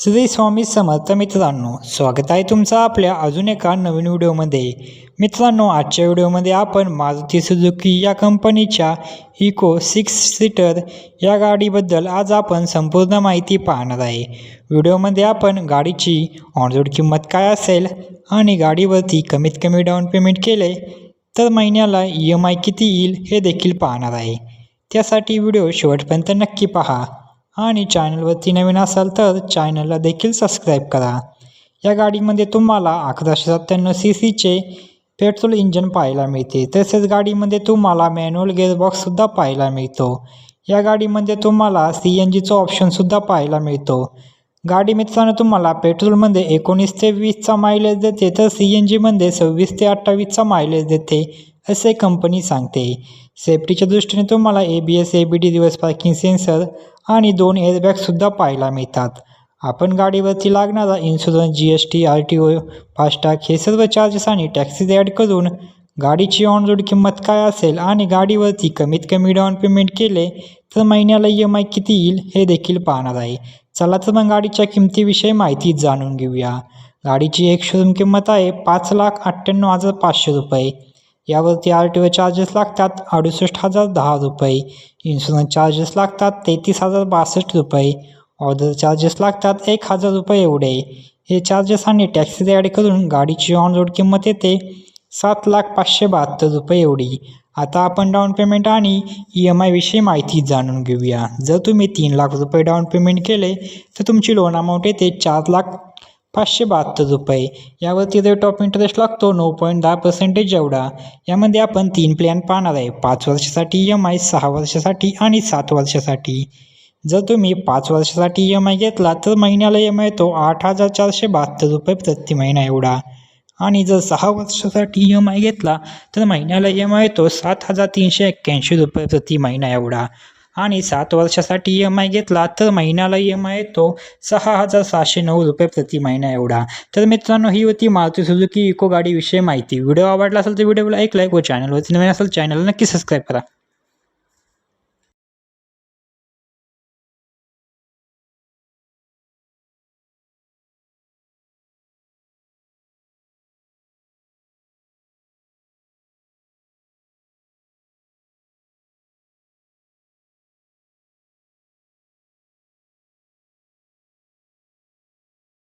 श्री स्वामी समर्थ मित्रांनो स्वागत आहे तुमचं आपल्या अजून एका नवीन व्हिडिओमध्ये. मित्रांनो आजच्या व्हिडिओमध्ये आपण मारुती सुजुकी या कंपनीच्या इको सिक्स सीटर या गाडीबद्दल आज आपण संपूर्ण माहिती पाहणार आहे. व्हिडिओमध्ये आपण गाडीची ऑनरोड किंमत काय असेल आणि गाडीवरती कमीत कमी डाऊन पेमेंट केले तर महिन्याला ई एम आय किती येईल हे देखील पाहणार आहे. त्यासाठी व्हिडिओ शेवटपर्यंत नक्की पहा. आणि चॅनलवरती नवीन असाल तर चॅनलला देखील सबस्क्राईब करा. या गाडीमध्ये तुम्हाला अकराशे सत्त्याण्णव सी सीचे पेट्रोल इंजन पाहायला मिळते. तसेच गाडीमध्ये तुम्हाला मॅन्युअल गेअरबॉक्ससुद्धा पाहायला मिळतो. या गाडीमध्ये तुम्हाला सी एन जीचं ऑप्शनसुद्धा पाहायला मिळतो. गाडी मित्रांनो तुम्हाला पेट्रोलमध्ये एकोणीस ते वीसचा मायलेज देते तर सी एन जीमध्ये सव्वीस ते अठ्ठावीसचा मायलेज देते असे कंपनी सांगते. सेफ्टीच्या दृष्टीने तुम्हाला A B S A B D reverse parking sensor आणि दोन एअरबॅगसुद्धा पाहायला मिळतात. आपण गाडीवरती लागणारा insurance G S T R T O FASTag हे सर्व चार्जेस आणि टॅक्सीज ॲड करून गाडीची ऑन रोड किंमत काय असेल आणि गाडीवरती कमीत कमी डाऊन पेमेंट केले तर महिन्याला ई एम आय किती येईल हे देखील पाहणार आहे. चला तर मग गाडीच्या किमतीविषयी माहिती जाणून घेऊया. गाडीची एक शोरूम किंमत आहे पाच लाख अठ्ठ्याण्णव हजार पाचशे रुपये. यावरती आर टी ओ चार्जेस लागतात अडुसष्ट हजार दहा रुपये. इन्शुरन्स चार्जेस लागतात तेहतीस हजार बासष्ट रुपये. ऑर्डर चार्जेस लागतात एक हजार रुपये एवढे. हे चार्जेस आणि टॅक्सी ॲड करून गाडीची ऑन रोड किंमत येते सात लाख पाचशे बहात्तर रुपये एवढी. आता आपण डाऊन पेमेंट आणि ई एम आयविषयी माहिती जाणून घेऊया. जर तुम्ही तीन लाख रुपये डाऊन पेमेंट केले तर तुमची लोन अमाऊंट येते चार लाख पाचशे बहात्तर रुपये. यावरती रेट ऑफ इंटरेस्ट लागतो नऊ पॉईंट दहा पर्सेंटेज एवढा. यामध्ये आपण तीन प्लॅन पाहणार आहे. पाच वर्षासाठी ई एम आय सहा वर्षासाठी आणि सात वर्षासाठी. जर तुम्ही पाच वर्षासाठी ई एम आय घेतला तर महिन्याला ई एम आय येतो आठ हजार चारशे बहात्तर रुपये प्रति महिना एवढा. आणि जर सहा वर्षासाठी ई एम आय घेतला तर महिन्याला ई एम आय येतो सात हजार तीनशे एक्क्याऐंशी रुपये प्रति महिना एवढा. आणि सात वर्षासाठी ई एम आय घेतला तर महिन्याला ई एम आय येतो सहा हजार सहाशे नऊ रुपये प्रति महिना एवढा. तर मित्रांनो ही होती मारुती सुझुकी इको गाडीविषयी माहिती. व्हिडिओ आवडला असेल तर व्हिडिओला एक लाईक व चॅनलवरती नवीन असेल चॅनलला नक्की सबस्क्राईब करा.